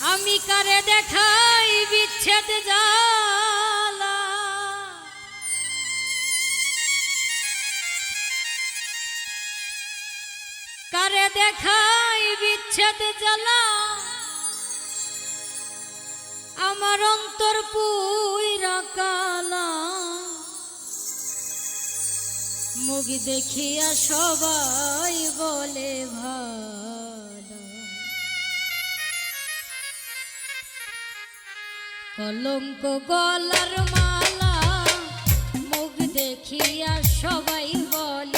আমি কারে দেখাই বিচ্ছেদ জালা কারে দেখাই বিচ্ছেদ জ্বালা? আমার অন্তর পুইরা কালা। মুখ দেখিয়া সবাই বলে ভাই। কলঙ্ক গলার মালা মুখ দেখিয়া সবাই বলে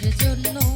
জন্য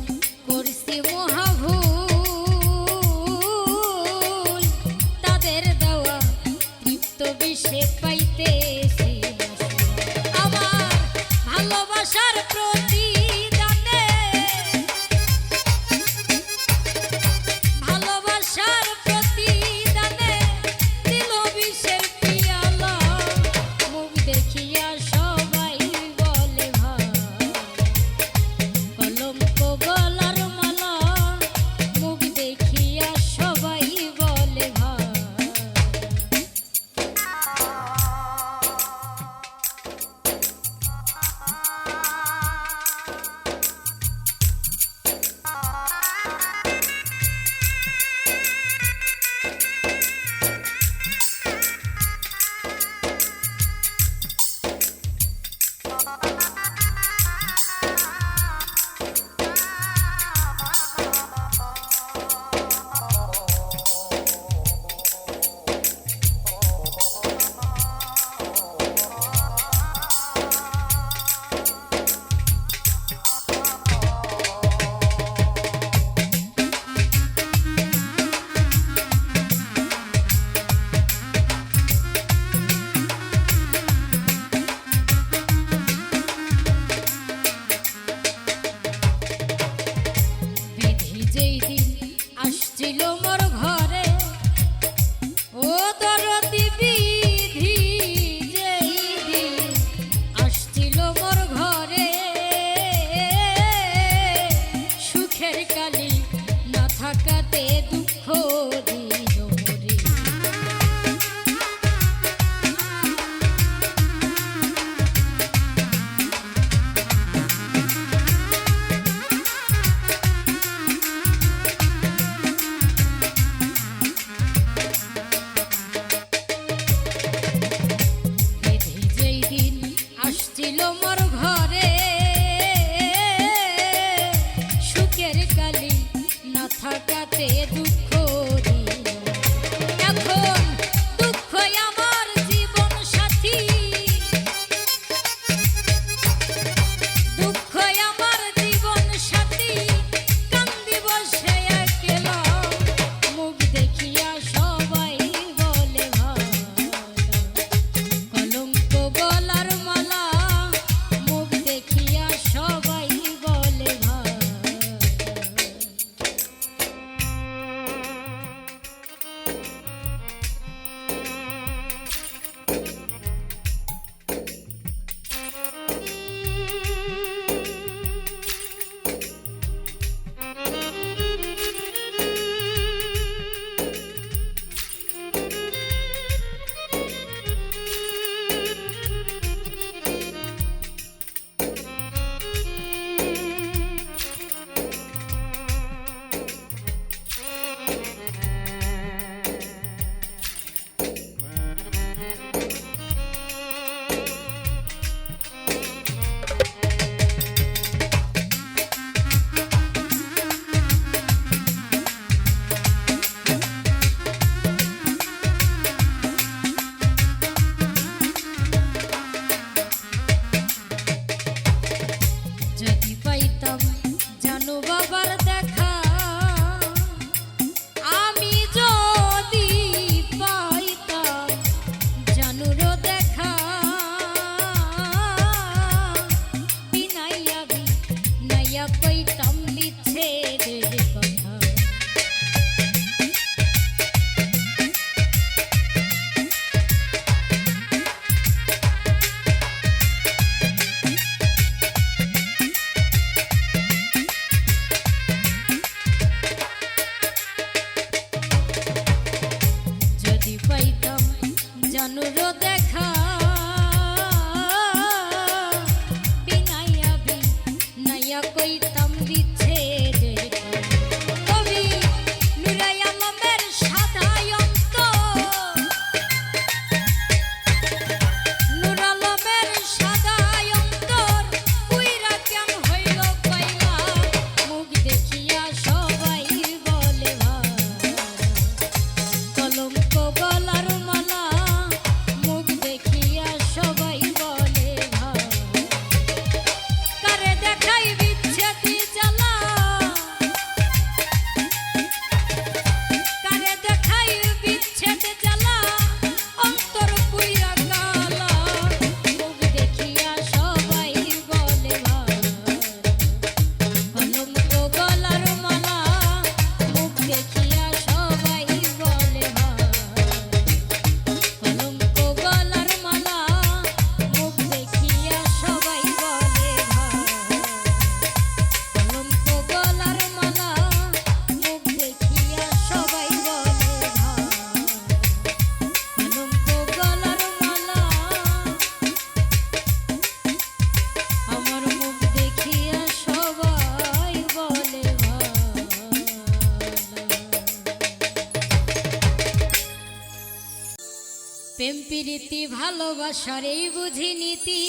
ভালোবাসার এই বুঝি নীতি।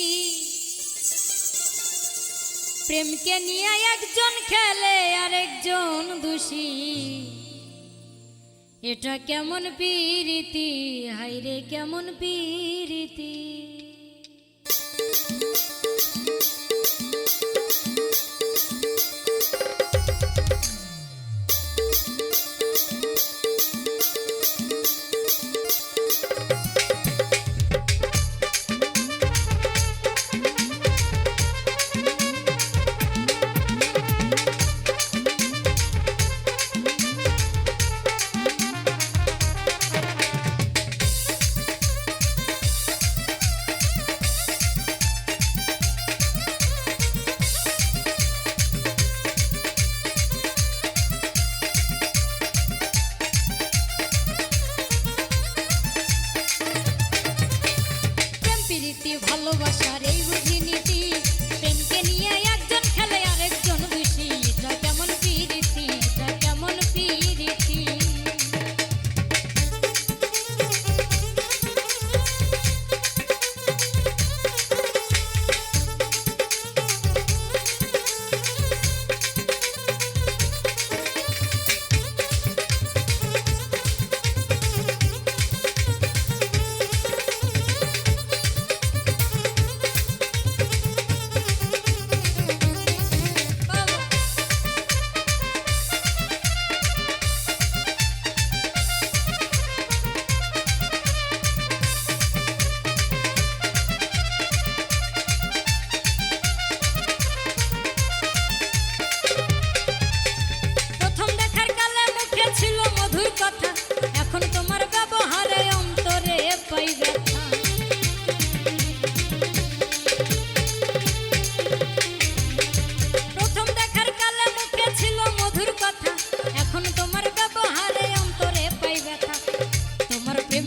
প্রেমকে নিয়ে একজন খেলে আর একজন দোষী। এটা কেমন পীরিতি? হাইরে কেমন পীরিতি?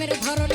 প্রেমের ধরন